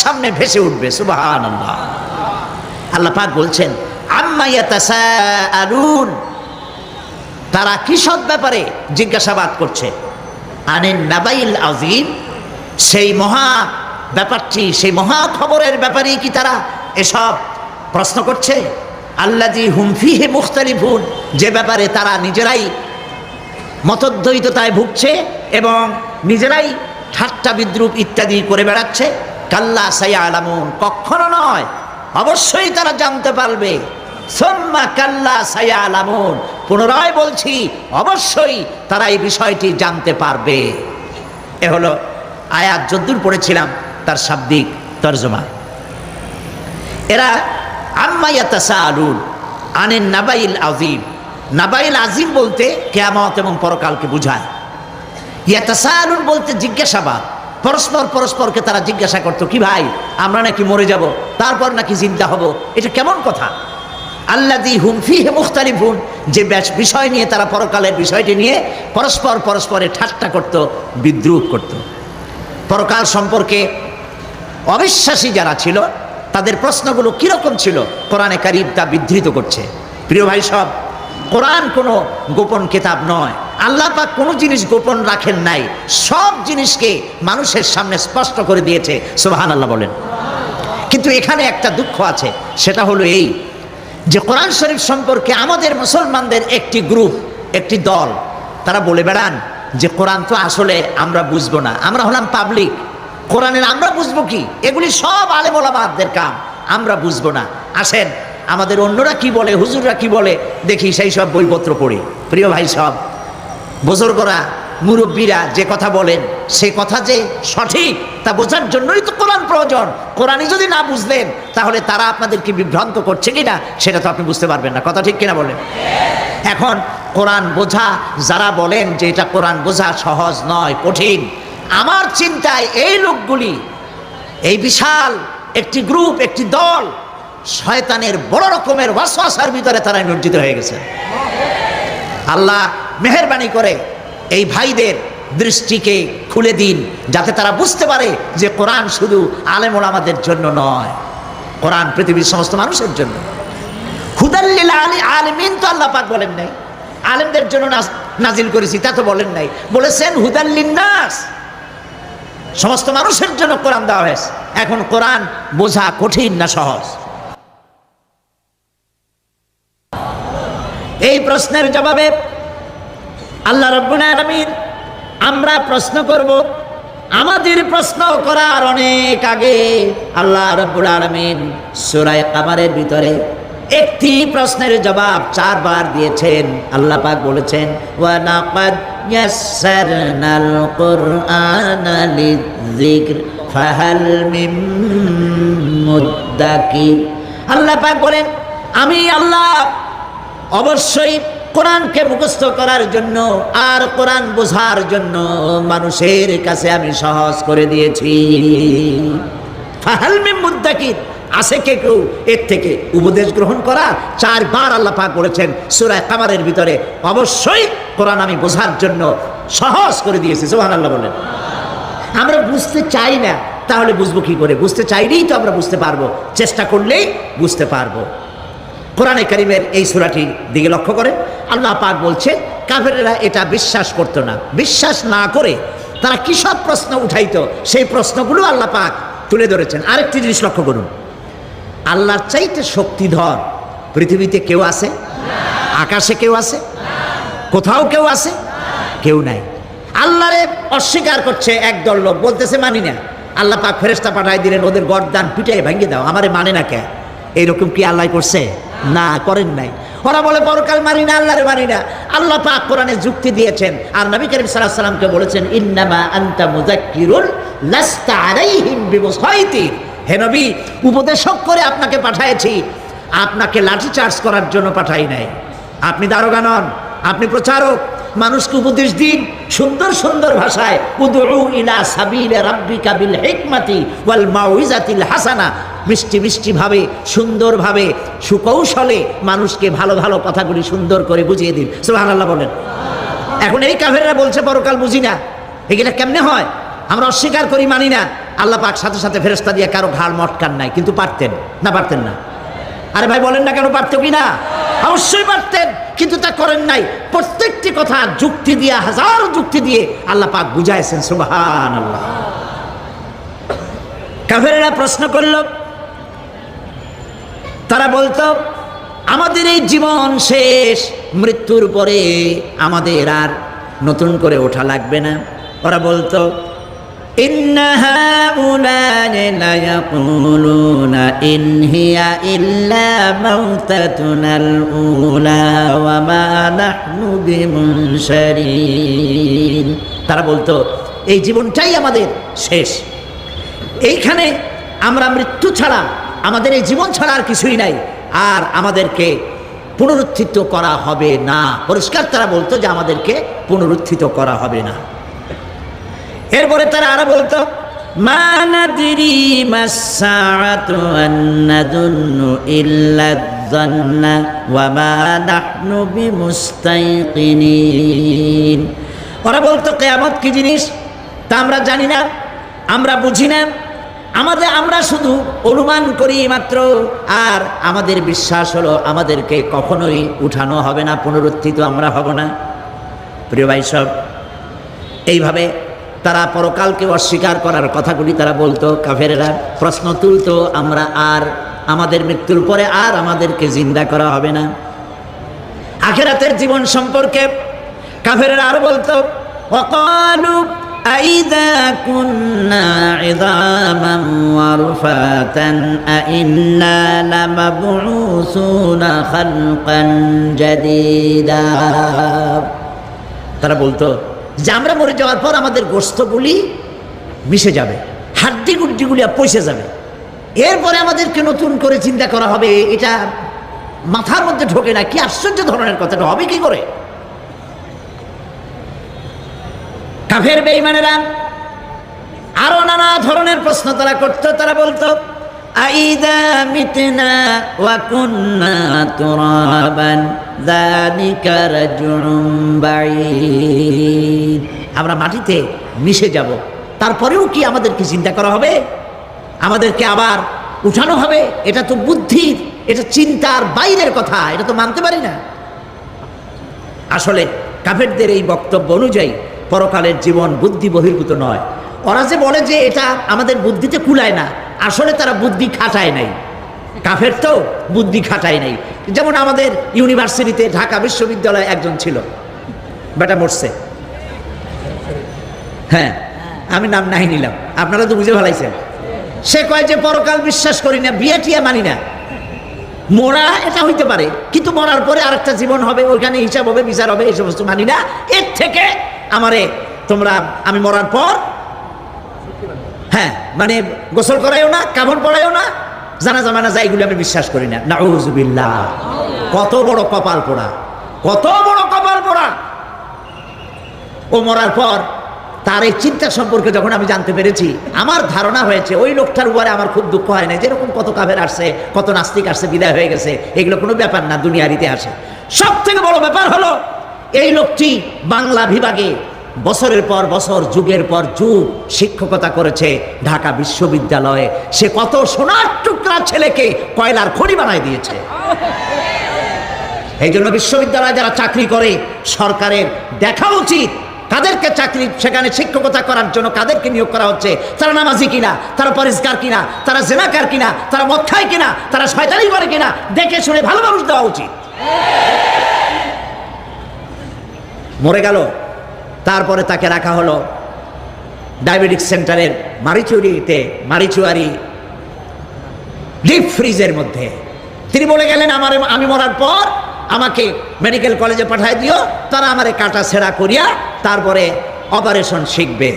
সামনে ভেসে উঠবে সুবাহান আল্লাহ পাক বলছেন ইয়াতাসাআলুন? তারা কিসব ব্যাপারে জিজ্ঞাসাবাদ করছে। আনেন নাবাইল আজিম সেই মহা ব্যাপারটি, সেই মহা খবরের ব্যাপারেই কি তারা এসব প্রশ্ন করছে? আল্লাজি হুমফিহে মুখতালিফুন, যে ব্যাপারে তারা নিজেরাই মতদ্বৈততায় ভুগছে এবং নিজেরাই ঠাট্টা বিদ্রুপ ইত্যাদি করে বেড়াচ্ছে। কাল্লা সাইয়া আলামুন কখনো নয়, অবশ্যই তারা জানতে পারবে। সোম্মা কাল্লা সাইয়া আলামুন পুনরায় বলছি, অবশ্যই তারা এই বিষয়টি জানতে পারবে। এ হলো আয়াত যদ্দূর পড়েছিলাম, তার শাব্দিক তর্জমা। এরা আম্মাইয়াতাসা আলুন আনেন নাবাইল আজিম নাবাইল আজিম বলতে কেয়ামত এবং পরকালকে বুঝায়। ইয়াতাসা আলুন বলতে জিজ্ঞাসাবাদ। পরস্পর পরস্পরকে তারা জিজ্ঞাসা করতো, কি ভাই, আমরা নাকি মরে যাব, তারপর নাকি চিন্তা হব? এটা কেমন কথা? আল্লাদি হুমফি হে মুখতালিফুন, যে বিষয় নিয়ে, তারা পরকালের বিষয়টি নিয়ে পরস্পর পরস্পরে ঠাট্টা করত, বিদ্রুপ করত। পরকাল সম্পর্কে অবিশ্বাসী যারা ছিল, তাদের প্রশ্নগুলো কীরকম ছিল? কোরআনে কারিম তা বিধৃত করছে। প্রিয় ভাই সব, কোরআন কোনো গোপন কেতাব নয়। আল্লাহ পাক কোনো জিনিস গোপন রাখেন নাই। সব জিনিসকে মানুষের সামনে স্পষ্ট করে দিয়েছে। সুবাহান আল্লাহ বলেন। কিন্তু এখানে একটা দুঃখ আছে। সেটা হলো এই যে কোরআন শরীফ সম্পর্কে আমাদের মুসলমানদের একটি গ্রুপ, একটি দল, তারা বলে, বেড়ান, যে কোরআন তো আসলে আমরা বুঝব না। আমরা হলাম পাবলিক। কোরআনের আমরা বুঝব কি? এগুলি সব আলেমোলাবাদদের কাম। আমরা বুঝব না। আসেন, আমাদের অন্যরা কি বলে, হুজুররা কি বলে? দেখি সেই সব বইপত্র পড়ি। প্রিয় ভাই সব বুজুর্গরা, মুরব্বীরা যে কথা বলেন, সে কথা যে সঠিক, তা বোঝার জন্যই তো কোরআন প্রয়োজন। কোরআনই যদি না বুঝলেন, তাহলে তারা আপনাদেরকে বিভ্রান্ত করছে কিনা, সেটা তো আপনি বুঝতে পারবেন না। কথা ঠিক কিনা বলেন? এখন, কোরআন বোঝা, যারা বলেন যে এটা কোরআন বোঝা সহজ নয়, কঠিন, আমার চিন্তায় এই লোকগুলি, এই বিশাল একটি গ্রুপ, একটি দল, শয়তানের বড় রকমের ওয়াসওয়াসার ভিতরে তারা নিয়োজিত হয়ে গেছে। আল্লাহ মেহরবানি করে এই ভাইদের দৃষ্টিকে খুলে দিন, যাতে তারা বুঝতে পারে যে কোরআন শুধু আলেমোল আমাদের জন্য নয়। কোরআন পৃথিবীর সমস্ত মানুষের জন্য। হুদাল্লিল আলী, আলমিন তো আল্লাহ বলেন নাই। আলেমদের জন্য নাজিল করেছি, তা তো বলেন নাই। বলেছেন নাস। সমস্ত মানুষের জন্য কোরআন দেওয়া হয়েছে। এখন কোরআন বোঝা কঠিন না সহজ। এই প্রশ্নের জবাবে আল্লাহ রব্বুল আলামিন, আমরা প্রশ্ন করব, আমাদের প্রশ্ন করার অনেক আগে আল্লাহ রব্বুল আলামিন সূরা কামারের ভিতরে একটি প্রশ্নের জবাব চারবার দিয়েছেন। আল্লাহ পাক বলেছেন, ওয়া লাকাদ ইয়াসসারনাল কুরআনা লিযিকর ফাহাল মিন মুদ্দাকির আল্লাহ পাক বলেন, আমি আল্লাহ অবশ্যই কোরআনকে মুখস্থ করার জন্য আর কোরআন বোঝার জন্য মানুষের কাছে আমি সহজ করে দিয়েছি। ফাহালমি আছে কে কেউ? এর থেকে উপদেশ গ্রহণ করা। চারবার আল্লাহ পাক বলেছেন সুরায় কামারের ভিতরে অবশ্যই কোরআন আমি বোঝার জন্য সহজ করে দিয়েছি। সোহান আল্লাহ বলেন। আমরা বুঝতে চাই না, তাহলে বুঝব কি করে? বুঝতে চাইলেই তো আমরা বুঝতে পারব। চেষ্টা করলেই বুঝতে পারব। কোরআনে করিমের এই সুরাটির দিকে লক্ষ্য করে। আল্লাহ পাক বলছে, কাফেরেরা এটা বিশ্বাস করতো না। বিশ্বাস না করে তারা কি সব প্রশ্ন উঠাইতো, সেই প্রশ্নগুলো আল্লাহ পাক তুলে ধরেছেন। আরেকটি জিনিস লক্ষ্য করুন। আল্লাহর চাইতে শক্তিধর পৃথিবীতে কেউ আছে? আকাশে কেউ আছে? কোথাও কেউ আছে? কেউ নাই। আল্লাহরে অস্বীকার করছে একদল লোক, বলতেছে, মানি না। আল্লাহ পাক ফেরেস্তা পাঠাই দিলেন, ওদের গরদান পিটাই ভেঙে দাও। আমারে মানে না কে? এইরকম কি আল্লাহ করছে? না, করেন নাই। ওরা বলে পরকাল মানি না, আল্লাহরে মানি না। আল্লাহ পাক কোরআনে যুক্তি দিয়েছেন। আর নবী করিম আলাইহি সাল্লামকে বলেছেন, ইন্নামা আনতা মুযাক্কিরুন লাস্তা হে নবী, উপদেশক করে আপনাকে পাঠাইছি আপনাকে লাঠি চার্জ করার জন্য পাঠাই নাই। আপনি দারোগা নন, আপনি প্রচারক। মানুষকে উপদেশ দিন সুন্দর সুন্দর ভাষায়, উদউ ইলা সাবিলে রাব্বিকা বিল হিকমাতি ওয়াল মাউইজাতিল হাসানা। মিষ্টি মিষ্টিভাবে সুন্দরভাবে সুকৌশলে মানুষকে ভালো ভালো কথাগুলি সুন্দর করে বুঝিয়ে দিন। সুবহানাল্লাহ বলেন। এখন এই কাফেররা বলছে, পরকাল বুঝি না। এগুলা কেমনে হয়? আমরা অস্বীকার করি, মানি না। আল্লাহ পাক সাথে সাথে ফেরেস্তা দিয়ে কারও ঘাড় মটকান নাই, কিন্তু পারতেন। না পারতেন না। আরে ভাই, বলেন না কেন পারতো কি না? অবশ্যই পারতেন, কিন্তু তা করেন নাই। প্রত্যেকটি কথা যুক্তি দিয়ে, হাজার যুক্তি দিয়ে আল্লাহ পাক বুঝাইছেন সুবহান আল্লাহ কাফেরেরা প্রশ্ন করল তারা বলতো, আমাদের এই জীবন শেষ, মৃত্যুর পরে আমাদের আর নতুন করে ওঠা লাগবে না। ওরা বলতো তারা বলতো, এই জীবনটাই আমাদের শেষ। এইখানে আমরা মৃত্যু ছাড়া আমাদের এই জীবন ছাড়া আর কিছুই নাই। আর আমাদেরকে পুনরুত্থিত করা হবে না। পরিষ্কার তারা বলতো যে আমাদেরকে পুনরুত্থিত করা হবে না। এরপরে তারা আরও বলতো ওরা বলতো, কিয়ামত কি জিনিস? তা আমরা জানি না, আমরা বুঝি না। আমাদের আমরা শুধু অনুমান করি মাত্র, আর আমাদের বিশ্বাস হলো আমাদেরকে কখনোই উঠানো হবে না, পুনরুত্থিত আমরা হব না। প্রিয় ভাই সব, এইভাবে তারা পরকালকে অস্বীকার করার কথাগুলি তারা বলতো কাফেরেরা। প্রশ্ন তুলতো, আমরা আর আমাদের মৃত্যুর পরে আর আমাদেরকে জিন্দা করা হবে না। আখেরাতের জীবন সম্পর্কে কাফেরেরা আর বলতো অকানুপ أئذا كنا عظاما ورفاتا أئنا لمبعوثون خلقا جديدا তারা বলতো যে আমরা মরে যাওয়ার পর আমাদের গোস্তগুলি মিশে যাবে হাড্ডি গুড্ডিগুলি পয়সে যাবে এরপরে আমাদেরকে নতুন করে চিন্তা করা হবে এটা মাথার মধ্যে ঢোকে না কি আশ্চর্য ধরনের কথাটা হবে কি করে কাফের বেইমানেরা আরও নানা ধরনের প্রশ্ন তারা করতো, তারা বলতো আমরা মাটিতে মিশে যাব, তারপরেও কি আমাদেরকে চিন্তা করা হবে? আমাদেরকে আবার উঠানো হবে? এটা তো বুদ্ধির, এটা চিন্তার বাইরের কথা, এটা তো মানতে পারি না। আসলে কাফেরদের এই বক্তব্য অনুযায়ী পরকালের জীবন বুদ্ধি বহির্ভূত নয়। ওরা যে বলে যে এটা আমাদের বুদ্ধিতে কুলায় না, আসলে তারা বুদ্ধি খাটায় নাই। কাফের তো বুদ্ধি খাটায় নাই। যেমন আমাদের ইউনিভার্সিটিতে ঢাকা বিশ্ববিদ্যালয়ে একজন ছিল বেটা মরছে। হ্যাঁ আমি নাম নাই নিলাম, আপনারা তো বুঝে ফেলাইছেন। সে কয় যে পরকাল বিশ্বাস করি না, বিয়ে টিয়া মানি না। মরা এটা হইতে পারে, কিন্তু মরার পরে আরেকটা জীবন হবে, ওইখানে হিসাব হবে, বিচার হবে, এই সমস্ত মানি না। এর থেকে আমারে তোমরা আমি মরার পর? হ্যাঁ মানে গোসল করাইও না, কামড় পড়াইও না, জানা জামানা যায় এগুলো আমি বিশ্বাস করি না। নাউজুবিল্লাহ। কত বড় কপাল পোড়া, কত বড় কপাল পোড়া। ও মরার পর তার এই চিন্তা সম্পর্কে যখন আমি জানতে পেরেছি, আমার ধারণা হয়েছে, ওই লোকটার উপরে আমার খুব দুঃখ হয় না যেরকম কত কাফের আসছে, কত নাস্তিক আসছে, বিদায় হয়ে গেছে, এগুলো কোনো ব্যাপার না, দুনিয়ার ইতিহাসে। সব থেকে বড় ব্যাপার হলো এই লোকটি বাংলা বিভাগে বছরের পর বছর, যুগের পর যুগ শিক্ষকতা করেছে ঢাকা বিশ্ববিদ্যালয়ে। সে কত সোনার টুকরা ছেলেকে কয়লার খড়ি বানায় দিয়েছে। এই জন্য বিশ্ববিদ্যালয়ে যারা চাকরি করে, সরকারের দেখা উচিত কাদেরকে চাকরি সেখানে শিক্ষকতা করার জন্য কাদেরকে নিয়োগ করা হচ্ছে। তারা নামাজি কিনা, তারা পরিষ্কার কিনা, তারা জেনাকার কিনা, তারা মদ খায় কিনা, তারা শয়তানি করে কিনা, দেখে শুনে ভালো মানুষ দেওয়া উচিত। মরে গেল। তারপরে তাকে রাখা হলো ডায়াবেটিক সেন্টারের মারিচুরিতে মারিচুয়ারি ডিপ ফ্রিজের মধ্যে। তিনি বলে গেলেন, আমার, আমি মরার পর আমাকে মেডিকেল কলেজে পাঠায় দিও, তারা আমারে কাটা ছেঁড়া করিয়া তারপরে অপারেশন শিখবে।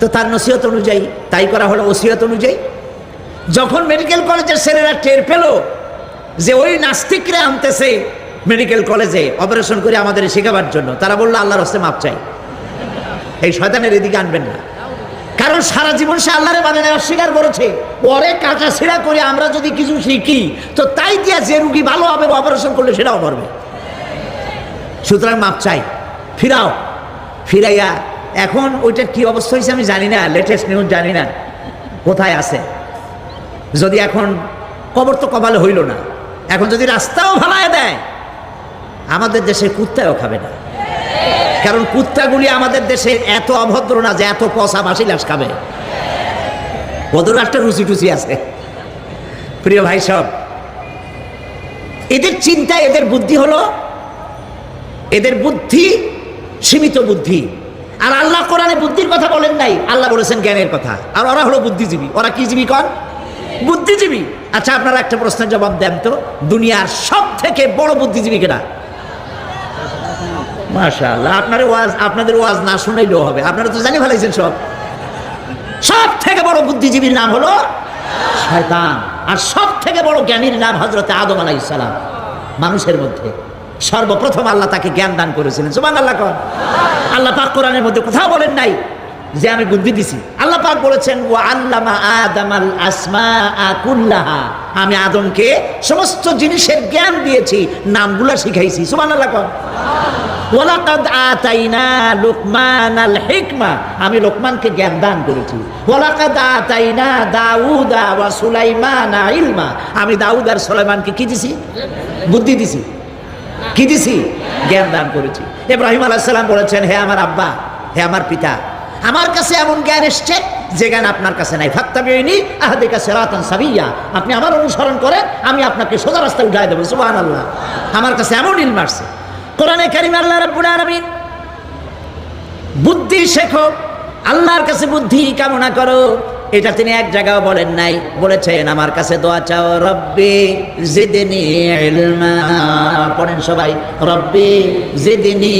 তো তার নসিহত অনুযায়ী, তাই করা হলো ওসিয়ত অনুযায়ী। যখন মেডিকেল কলেজের ছেলেরা টের পেল যে ওই নাস্তিকরা আনতেছে মেডিকেল কলেজে অপারেশন করে আমাদের শেখাবার জন্য। তারা বলল, আল্লাহর হস্তে মাপ চাই। এই শয়তানের এদিকে আনবেন না। কারণ সারা জীবন সে আল্লাহরে মানে অস্বীকার করেছে। পরে কাঁচা ছেঁড়া করে আমরা যদি কিছু শিখি, তো তাই দিয়া যে রুগী ভালো হবে অপারেশন করলে সেটাও মরবে সুতরাং মাপ চাই। ফিরাও। ফিরাইয়া, এখন ওইটার কি অবস্থা হয়েছে আমি জানি না লেটেস্ট নিউজ জানি না। কোথায় আছে? যদি এখন কবর তো কপালে হইল না, এখন যদি রাস্তাও ভালায় দেয় আমাদের দেশের কুত্তাও খাবে না। কারণ কুত্তাগুলি আমাদের দেশে এত অভদ্র না যে এত পচা বাসি লাশ খাবে। ওদের একটা রুচি টুচি আছে। প্রিয় ভাই সব, এদের চিন্তা এদের বুদ্ধি হলো, এদের বুদ্ধি সীমিত বুদ্ধি। আর আল্লাহ কোরআনে বুদ্ধির কথা বলেন নাই, আল্লাহ বলেছেন জ্ঞানের কথা। আর ওরা হলো বুদ্ধিজীবী। ওরা কি জীবী কর বুদ্ধিজীবী। আচ্ছা আপনারা একটা প্রশ্নের জবাব দেন তো। দুনিয়ার সব থেকে বড় বুদ্ধিজীবী কেনা মাশাআল্লাহ, আপনার ওয়াজ, আপনাদের ওয়াজ না শুনাইলেও হবে। আপনারা তো জানি ফেলাইছেন সব। সব থেকে বড় বুদ্ধিজীবীর নাম হলো শয়তান। আর সব থেকে বড় জ্ঞানীর নাম হজরত আদম আলাইহিস সালাম। মানুষের মধ্যে। সর্বপ্রথম আল্লাহ তাকে জ্ঞান দান করেছিলেন। সুমান আল্লাহ কন। আল্লাহ পাক কোরআনের মধ্যে কোথাও বলেন নাই যে আমি বুদ্ধি দিছি। আল্লাহ পাক বলেছেন ও আল্লামা আদামাল আসমা কুল্লাহা। আমি আদমকে সমস্ত জিনিসের জ্ঞান দিয়েছি, নামগুলো শিখাইছি। আমি লোকমানকে জ্ঞান দান করেছি। আমি দাউদ আর সুলাইমানকে কি দিছি? বুদ্ধি দিছি। কি দিছি? জ্ঞান দান করেছি। ইব্রাহিম আলাইহিস সালাম বলেছেন, হে আমার আব্বা, হে আমার পিতা, আমার কাছে এমন জ্ঞান এসছে যে জ্ঞান আপনার কাছে নাই। ফাত্তাবিউনি আহাদিকা রাতান সাবিয়া। আপনি আমার অনুসরণ করেন, আমি আপনাকে সোজা রাস্তায় উঠাই দেবো। সুবহানাল্লাহ। আমার কাছে এমন ইল মারছে কোরআনে কারিম আল্লাহ রাব্বুল আলামিন, বুদ্ধি শেখো, আল্লাহর কাছে বুদ্ধি কামনা করো। এটা তিনি এক জায়গাও বলেন নাই। বলেছেন, আমার কাছে দোয়া চাও, রব্বি, জিদনি পড়েন সবাই, রব্বি, জিদনি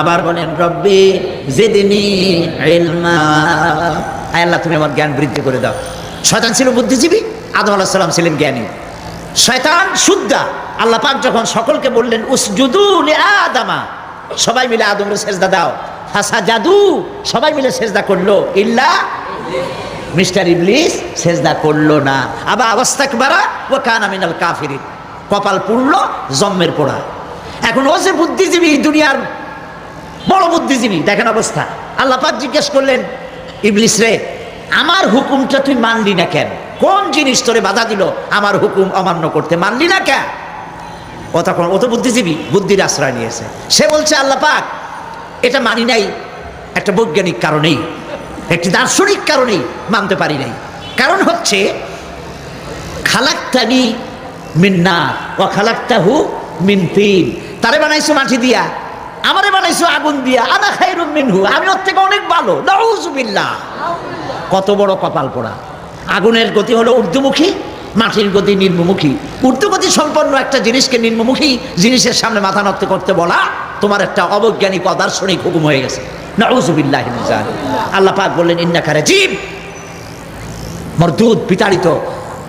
আবার বলেন, রব্বি, জিদনি আল্লাহ, তুমি আমার জ্ঞান বৃদ্ধি করে দাও। শয়তান ছিল বুদ্ধিজীবী, আদম আলাহ সাল্লাম ছিলেন জ্ঞানী। শয়তান শুদ্ধা। আল্লাহ পাক যখন সকলকে বললেন, উসজুদু আদামা। সবাই মিলে আদমের সেজদা দাও। ফাসা জাদু সবাই মিলে সেজদা করল। ইল্লা মিস্টার ইবলিস সেজদা করল না। আবার অবস্থাক বাড়া ও কান আমিনাল কাফিরিন। কপাল পুড়লো, জম্মের পোড়া। এখন ও যে বুদ্ধিজীবী দুনিয়ার বড় বুদ্ধিজীবী, দেখেন অবস্থা। আল্লাহ জিজ্ঞেস করলেন, ইবলিস রে, আমার হুকুমটা তুই মানলি না কেন? কোন জিনিস তোরে বাধা দিল? আমার হুকুম অমান্য করতে মানলি না কেন? ও তখন, ও তো বুদ্ধিজীবী, বুদ্ধির আশ্রয় নিয়েছে। সে বলছে, আল্লাহ পাক, এটা মানি নাই, একটা বৈজ্ঞানিক কারণেই। একটি দার্শনিক কারণেই মানতে পারি নাই। কারণ হচ্ছে, খালাক্তানি মিন্না ও খালাক্তাহু মিন তিন তারে বানাইছো মাটি দিয়া, আমারে বানাইছো আগুন দিয়া, আনা খাইরুম মিনহু, আমি ওর থেকে অনেক ভালো, নাউজুবিল্লাহ। কত বড় কপাল পোড়া। আগুনের গতি হলো ঊর্ধ্বমুখী, মাটির গতি নিম্নমুখী। ঊর্ধ্বগতি সম্পন্ন একটা জিনিসকে নিম্নমুখী জিনিসের সামনে মাথা নত করতে বলা তোমার একটা অবৈজ্ঞানিক অদার্শনিক হুকুম হয়ে গেছে। নাউজুবিল্লাহ আল্লাহ পাক বললেন ইন্নাকারে জীব মরদুদ বিতাড়িত,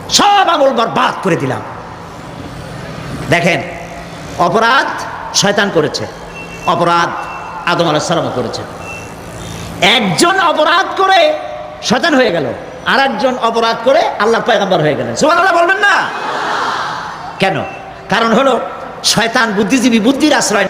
সব আমল বরবাদ করে দিলাম। দেখেন, অপরাধ শয়তান করেছে, অপরাধ আদম আলাহ সালামও করেছে। একজন অপরাধ করে শয়তান হয়ে গেল আর একজন অপরাধ করে আল্লাহ পয়গাম্বর হয়ে গেলেন। সুমান আল্লাহ বলবেন না? কেন? কারণ হলো, শয়তান বুদ্ধিজীবী, বুদ্ধির আশ্রয়